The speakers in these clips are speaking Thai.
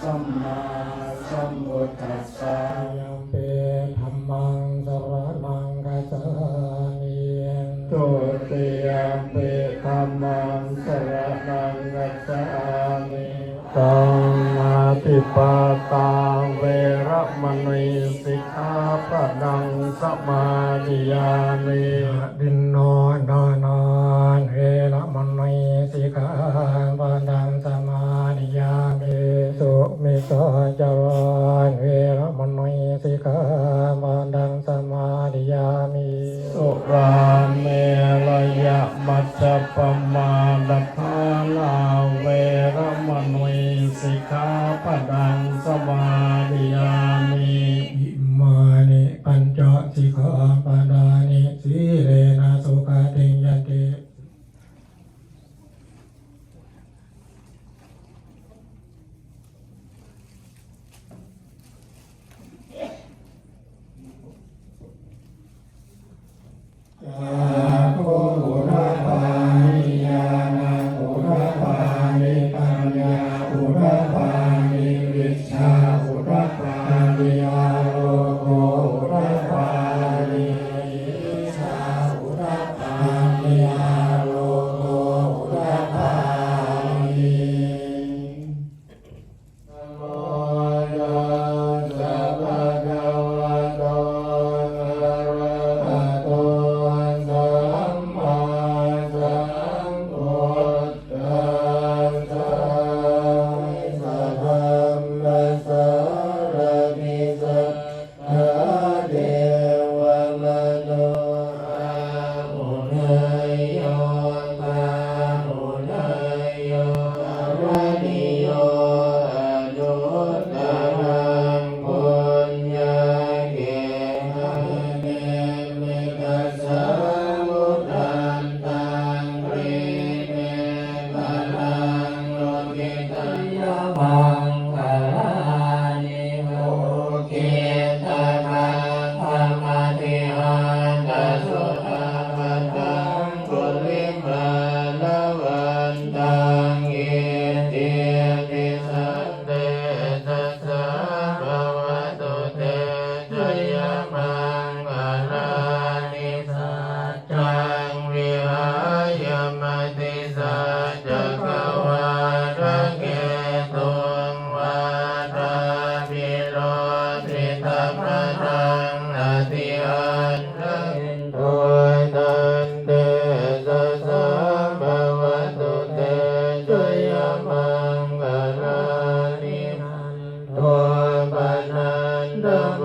สัมมาสมุทธัสสะยังเปธรรมังสรังกัจจามิตุติยัเปธรรมังสรังกัจจามิตงนาติปตาเวรมณี ปะดังสมาธิยามีดินโนดานอนเฮระมันไม่สิกาปะดังสมาธิยามีสุมิโเจาว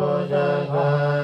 Bhagavan.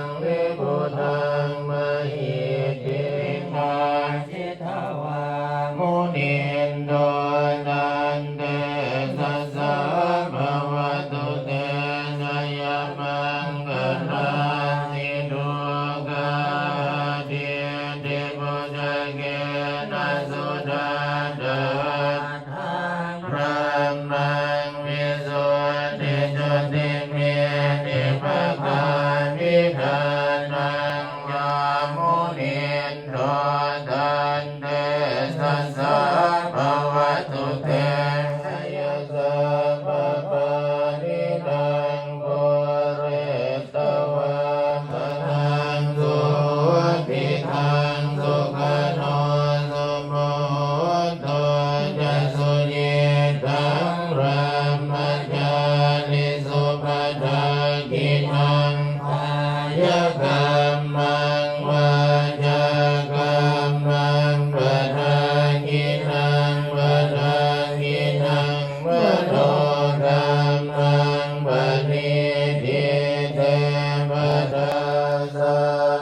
สั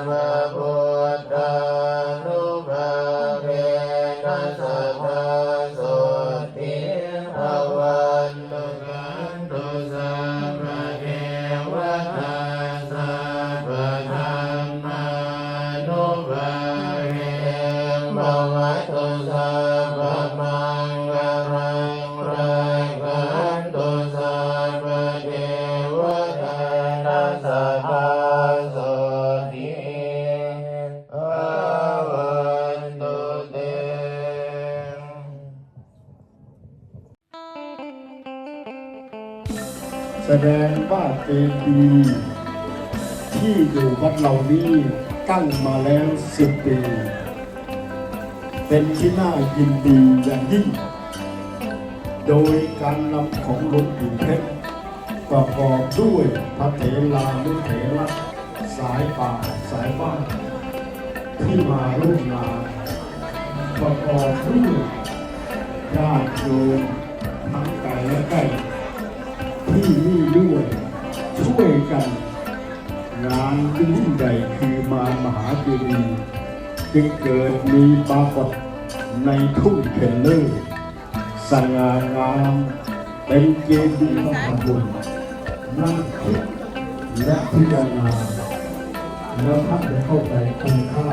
มพุทธานภาเวนัสสะสุติภวัตุกันตุสัพเทวตาสัพธรมานุภเวมวัตสั แสดงว่าเจดีที่อยู่วัดเหล่านี้ตั้งมาแล้วสิบปี เป็นที่น่ายินดีอย่างยิ่ง โดยการนำของหลวงปู่เพชรประกอบด้วยพระเถราลุเถระสายป่าสายบ้านที่มารุ่งมาประกอบด้วยญาติโยมทั้งไกลและไกล ที่นี่ด้วยช่วยกัน งานยิ่งใหญ่คือมารมหาเจดีย์จึงเกิดมีปรากฏในทุ่งเทนเลอร์สง่างามเป็นเจดีย์ต้องทำบุญนั่งคิดและพิจารณาแล้วท่านจะเข้าใจคุณค่า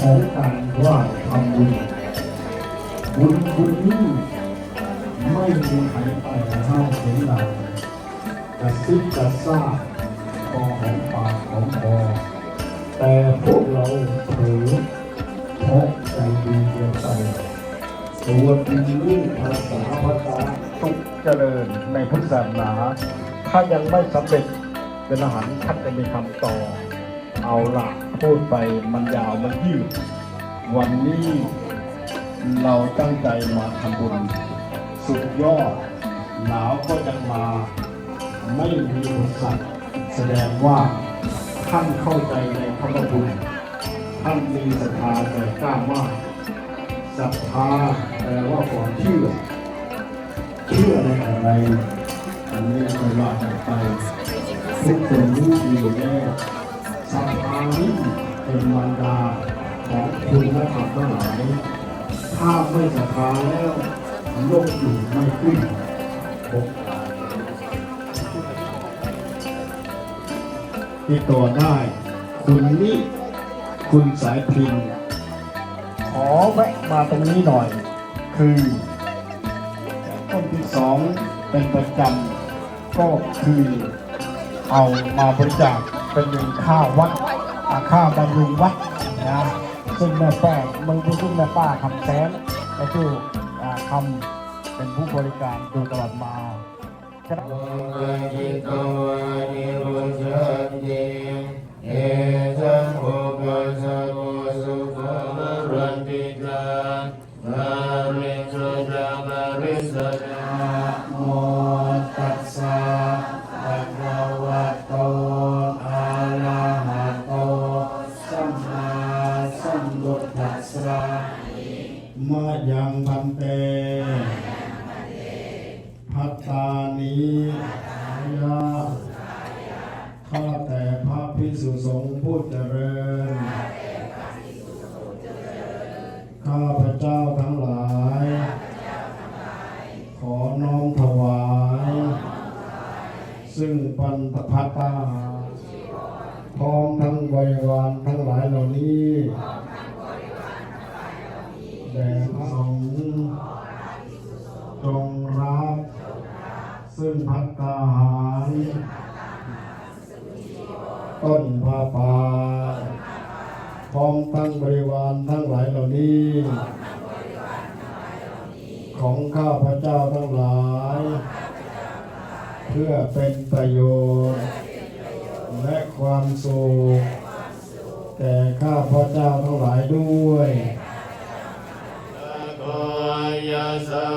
ของการว่าทำบุญบุญบุญนี้ ม่มีใครไปห้ามเสียงดังกระซิบกระซาบพอหอมปากหอมคอแต่พวกเราเผลอเพราะใจดีเกินไปตัวดีนี่ภาษาภาษาสุขเจริญในพุทธศาสนา ถ้ายังไม่สำเร็จเป็นอาหารท่านจะมีคำต่อ เอาละพูดไปมันยาวมันยืด วันนี้เราตั้งใจมาทำบุญ สุดยอด หนาวก็ยังมา ไม่มีอุปสรรคแสดงว่าท่านเข้าใจในพระบุญท่านมีศรัทธาแต่กล้ามากศรัทธาแปลว่าความเชื่อ เชื่อในอะไร อันนี้ไม่ว่ากันไปทุกคนรู้ดีแล้วศรัทธานี้เป็นมารดาของคุณและธรรมทั้งหลายถ้าไม่ศรัทธาแล้ว โลกอยู่ไม่ขึ้นพบติดต่อได้ คุณนี่คุณสายพินขอแวะมาตรงนี้หน่อย คือต้นที่สองเป็นประจำก็คือเอามาบริจาคเป็นเงินค่าวัดอ่าค่าบำรุงวัดนะซึ่งแม่แป้งมึงเป็นซึ่งแม่ป้าคำแสนและชื่ ออ่าคำเป็นผู้บริการโดยตลอดมาฉะนั้น ข้าพระเจ้าทั้งหลาย ขอน้อมถวาย ซึ่งปันตพัตตา พร้อมทั้งบริวารทั้งหลายเหล่านี้แด่พระสงฆ์จงรับซึ่งพัตตาหาร ต้นผ้าป่า พร้อมทั้งบริวารทั้งหลายเหล่านี้ ของข้าพเจ้าทั้งหลาย เพื่อเป็นประโยชน์ และความสุขแก่ข้าพเจ้าทั้งหลายด้วยโก